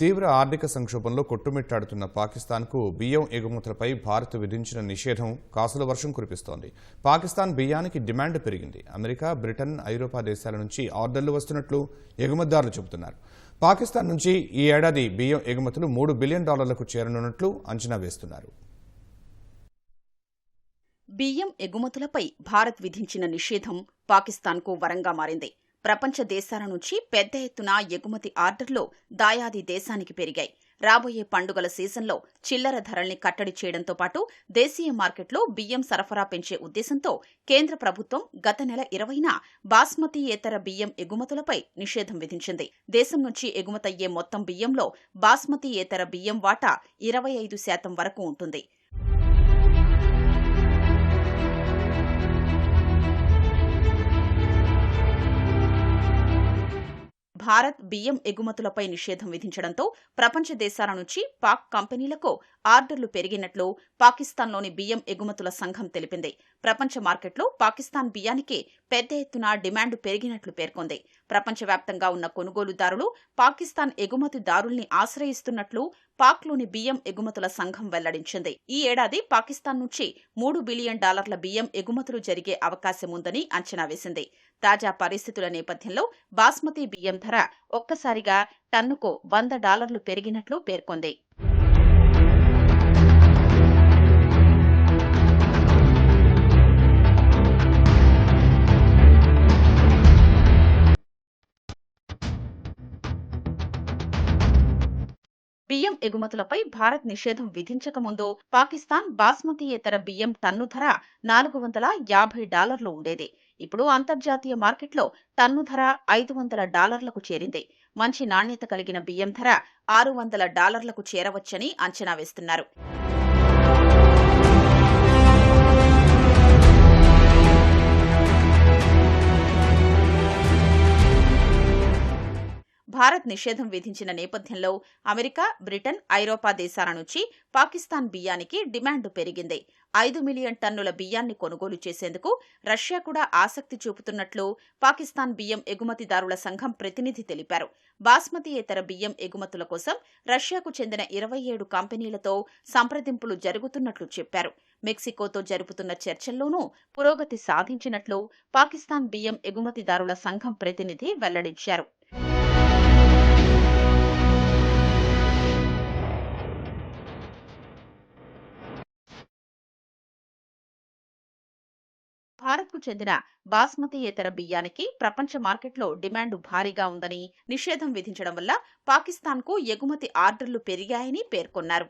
తీవ్ర ఆర్థిక సంక్షోభంలో కొట్టుమిట్టాడుతున్న పాకిస్తాన్కు బియ్యం ఎగుమతులపై భారత్ విధించిన నిషేధం కాసుల వర్షం కురిపిస్తోంది. పాకిస్తాన్ బియ్యానికి డిమాండ్ పెరిగింది. అమెరికా బ్రిటన్ ఐరోపా దేశాల నుంచి ఆర్డర్లు వస్తున్నట్లు ఎగుమతిదారులు చెబుతున్నారు. పాకిస్తాన్ నుంచి ఈ ఏడాది బియ్యం ఎగుమతులు మూడు బిలియన్ డాలర్లకు చేరనున్నట్లు అంచనా వేస్తున్నారు. బియ్యం ఎగుమతులపై భారత్ విధించిన నిషేధం పాకిస్తాన్కు వరంగా మారింది. ప్రపంచ దేశాల నుంచి పెద్ద ఎత్తున ఎగుమతి ఆర్డర్లు దాయాది దేశానికి పెరిగాయి. రాబోయే పండుగల సీజన్లో చిల్లర ధరల్ని కట్టడి చేయడంతో పాటు దేశీయ మార్కెట్లో బియ్యం సరఫరా పెంచే ఉద్దేశంతో కేంద్ర ప్రభుత్వం గత నెల ఇరవైన బాస్మతీయేతర బియ్యం ఎగుమతులపై నిషేధం విధించింది. దేశం నుంచి ఎగుమతయ్యే మొత్తం బియ్యంలో బాస్మతీయేతర బియ్యం వాటా ఇరవై ఐదు శాతం వరకు ఉంటుంది. భారత్ బియ్యం ఎగుమతులపై నిషేధం విధించడంతో ప్రపంచ దేశాల నుంచి పాక్ కంపెనీలకు ఆర్డర్లు పెరిగినట్లు పాకిస్తాన్లోని బియ్యం ఎగుమతుల సంఘం తెలిపింది. ప్రపంచ మార్కెట్లో పాకిస్తాన్ బియ్యానికి పెద్ద ఎత్తున డిమాండ్ పెరిగినట్లు పేర్కొంది. ప్రపంచవ్యాప్తంగా ఉన్న కొనుగోలుదారులు పాకిస్తాన్ ఎగుమతిదారుల్ని ఆశ్రయిస్తున్నట్లు పాక్లోని బియ్యం ఎగుమతుల సంఘం వెల్లడించింది. ఈ ఏడాది పాకిస్తాన్ నుంచి మూడు బిలియన్ డాలర్ల బియ్యం ఎగుమతులు జరిగే అవకాశం ఉందని అంచనా వేసింది. తాజా పరిస్థితుల నేపథ్యంలో బాస్మతి బియ్యం ధర ఒక్కసారిగా టన్నుకు వంద డాలర్లు పెరిగినట్లు పేర్కొంది. బియ్యం ఎగుమతులపై భారత్ నిషేధం విధించక ముందు పాకిస్తాన్ బాస్మతీయేతర బియ్యం టన్ను ధర నాలుగు వందల యాభై డాలర్లు ఉండేది. ఇప్పుడు అంతర్జాతీయ మార్కెట్లో టన్ను ధర ఐదు వందల డాలర్లకు చేరింది. మంచి నాణ్యత కలిగిన బియ్యం ధర ఆరు వందల డాలర్లకు చేరవచ్చని అంచనా వేస్తున్నారు. భారత్ నిషేధం విధించిన నేపథ్యంలో అమెరికా బ్రిటన్ ఐరోపా దేశాల నుంచి పాకిస్తాన్ బియ్యానికి డిమాండ్ పెరిగింది. ఐదు మిలియన్ టన్నుల బియ్యాన్ని కొనుగోలు చేసేందుకు రష్యా కూడా ఆసక్తి చూపుతున్నట్లు పాకిస్తాన్ బియ్యం ఎగుమతిదారుల సంఘం ప్రతినిధి తెలిపారు. బాస్మతీయేతర బియ్యం ఎగుమతుల కోసం రష్యాకు చెందిన ఇరవై ఏడు కంపెనీలతో సంప్రదింపులు జరుగుతున్నట్లు చెప్పారు. మెక్సికోతో జరుపుతున్న చర్చల్లోనూ పురోగతి సాధించినట్లు పాకిస్తాన్ బియ్యం ఎగుమతిదారుల సంఘం ప్రతినిధి వెల్లడించారు. భారత్కు చెందిన బాస్మతీయేతర బియ్యానికి ప్రపంచ మార్కెట్లో డిమాండ్ భారీగా ఉందని నిషేధం విధించడం వల్ల పాకిస్తాన్కు ఎగుమతి ఆర్డర్లు పెరిగాయని పేర్కొన్నారు.